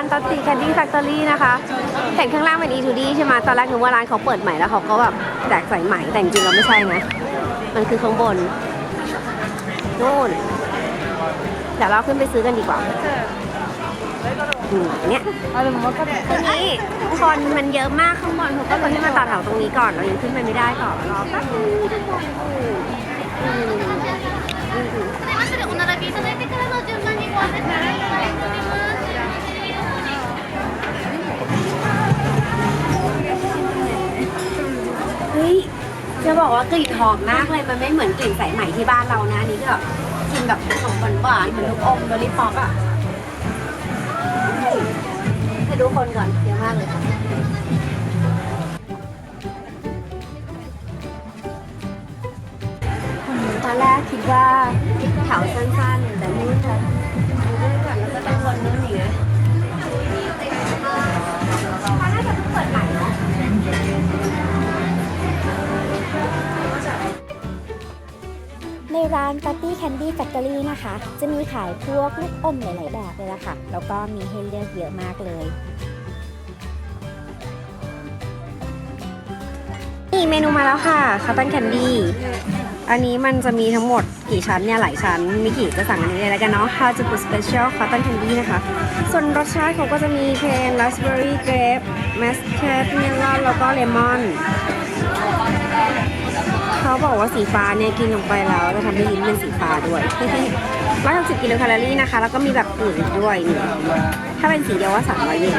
านตัตตีแคดดี้แฟคเทอรี่นะคะเห็นข้างล่างเป็นอีทูดี้ใช่ไหมตอนแรกนึกว่าร้านเขาเปิดใหม่แล้วเขาก็แบบแจกใส่ใหม่แต่จริงๆเราไม่ใช่นะมันคือข้างบนนู่นเดี๋ยวเราขึ้นไปซื้อกันดีกว่าเนี่ยตรงนี้คนมันเยอะมากข้างบนเขาก็คนที่มาต่อแถวตรงนี้ก่อนเรายังขึ้นไปไม่ได้ต่อรอแป๊บนึง จะบอกว่ากลิ่นหอมมากเลย มันไม่เหมือนกลิ่นสายไหมที่บ้านเรานะอันนี้ก็แบบกลิ่นแบบหอมหวานๆเหมือนลูกอมเบอร์รี่ป๊อกอะให้ดูคนก่อนเยอะมากเลยค่ะตอนแรกคิดว่าแถวสั้นๆแต่นู่นจะดูด้วยก่อนแล้วก็ต้องวนนู่นอีกนะเขา ร้าน Party Candy Factory นะคะ จะมีขายพวกลูกอมหลาย ๆ แบบเลยล่ะค่ะ แล้วก็มีให้เลือกเยอะมากเลย นี่เมนูมาแล้วค่ะคาตันแคนดี้อันนี้มันจะมีทั้งหมดกี่ชั้นเนี่ย หลายชั้นมิกิจะสั่งอันนี้เลยแล้วกันเนาะ Harajuku Special Cotton Candy นะคะ ส่วนรสชาติเขาก็จะมีเพนราสเบอร์รี่เกรปมัสแคทเมลอนแล้วก็เลมอน เขาบอกว่าสีฟ้าเนี่ยกินลงไปแล้วจะทำให้ลิ้นเป็นสีฟ้าด้วย160กิโลแคลอรี่นะคะ แล้วก็มีแบบอื่นด้วยนี่ถ้าเป็นสีเดียวว่า300เยน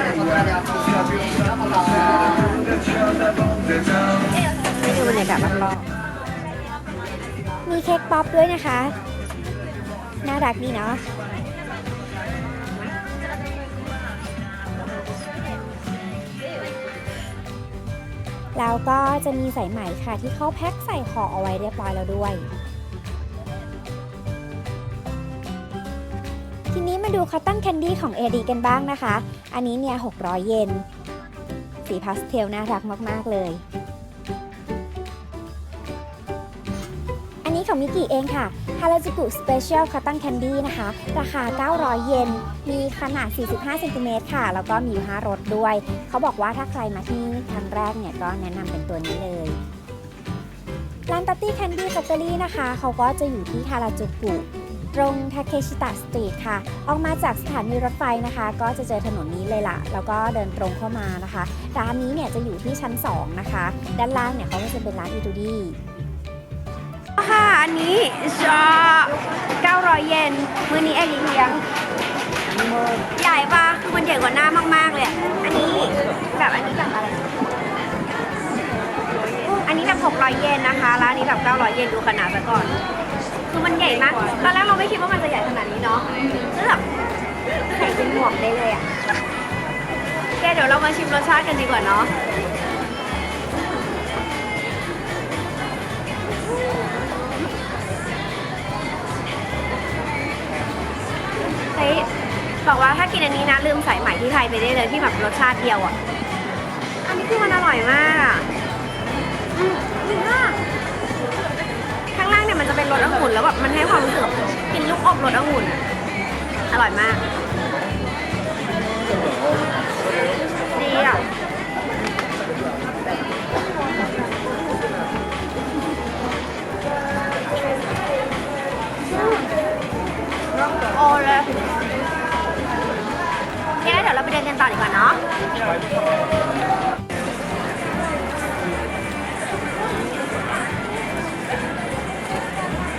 นี่คือบรรยากาศรอบๆมีเค้กป๊อปด้วยนะคะ น่ารักดีเนาะ แล้วก็จะมีสายไหมค่ะที่เขาแพ็คใส่ห่อเอาไว้เรียบร้อยแล้วด้วย ทีนี้มาดูคอตตอนแคนดี้ของเอดีกันบ้างนะคะ อันนี้เนี่ย 600 เยน สีพาสเทลน่ารักมาก ๆ เลย ของมิกิเองค่ะ Harajuku Special Cotton Candy นะคะ ราคา 900 เยน มีขนาด 45เซนติเมตรค่ะ แล้วก็มีอยู่5รสด้วย เขาบอกว่าถ้าใครมาที่นี่ครั้งแรกเนี่ยก็แนะนำเป็นตัวนี้เลยร้าน Party Candy Factory นะคะ เขาก็จะอยู่ที่ฮาราจูกุตรงทาเคชิตะสตรีทค่ะ ออกมาจากสถานีรถไฟนะคะ ก็จะเจอถนนนี้เลยล่ะ แล้วก็เดินตรงเข้ามานะคะ ร้านนี้เนี่ยจะอยู่ที่ชั้น 2 นะคะ ด้านล่างเนี่ยเขาก็จะเป็นร้านอิตูดี้ ค่ะอันนี้ชอ900 เยนมื้อนี้เอลิเลี้ยงใหญ่ปะคือมันใหญ่กว่าหน้ามากๆเลยอะอันนี้แบบอันนี้แบบอะไร อันนี้แบบ600 เยนนะคะร้านนี้แบบ900 เยนดูขนาดซะก่อนคือมันใหญ่มากตอนแรกเราไม่คิดว่ามันจะใหญ่ขนาดนี้เนาะคือแบบใส่เป็นหมวกได้เลยอะแกเดี๋ยวเรามาชิมรสชาติกันดีกว่าเนาะ บอกว่าถ้ากินอันนี้นะลืมใส่ใหม่ที่ไทยไปได้เลยที่แบบรสชาติเดียวอะ อันนี้คือมันอร่อยมากอะอืมดีมากข้างล่างเนี่ยมันจะเป็นรสองุ่นแล้วแบบมันให้ความรู้สึกกินลูกอบรสองุ่นอะอร่อยมาก ดี๋ยวเราไปเดินกันต่อดีกว่าเนาะ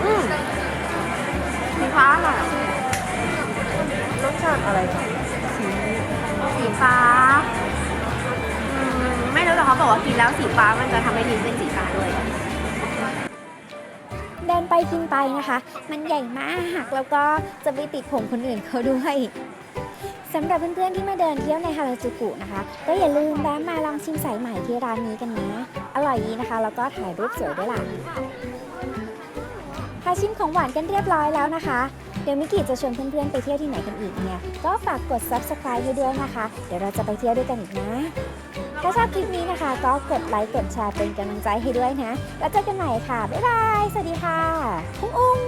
อืมสีฟ้าค่ะรสชาติอะไรคะสีฟ้าอืมไม่รู้แต่เขาบอกว่ากินแล้วสีฟ้ามันจะทำให้ลิ้นเป็นสีฟ้าด้วยเดินไปกินไปนะคะ มันใหญ่มากแล้วก็จะไปติดผมคนอื่นเขาด้วย สำหรับเพื่อนๆที่มาเดินเที่ยวในฮาราจูกุนะคะ ก็อย่าลืมแวะมาลองชิมสายใหม่ที่ร้านนี้กันนะอร่อยดีนะคะ แล้วก็ถ่ายรูปสวยด้วยล่ะถ้าชิมของหวานกันเรียบร้อยแล้วนะคะ เดี๋ยวมิกิจะชวนเพื่อนๆไปเที่ยวที่ไหนกันอีกเนี่ย ก็ฝากกด subscribe ให้ด้วยนะคะ เดี๋ยวเราจะไปเที่ยวด้วยกันอีกนะ ถ้าชอบคลิปนี้นะคะ ก็กดไลค์กดแชร์เป็นกำลังใจให้ด้วยนะ แล้วเจอกันใหม่ค่ะ บ๊ายบาย สวัสดีค่ะ อุ้งอุ้ง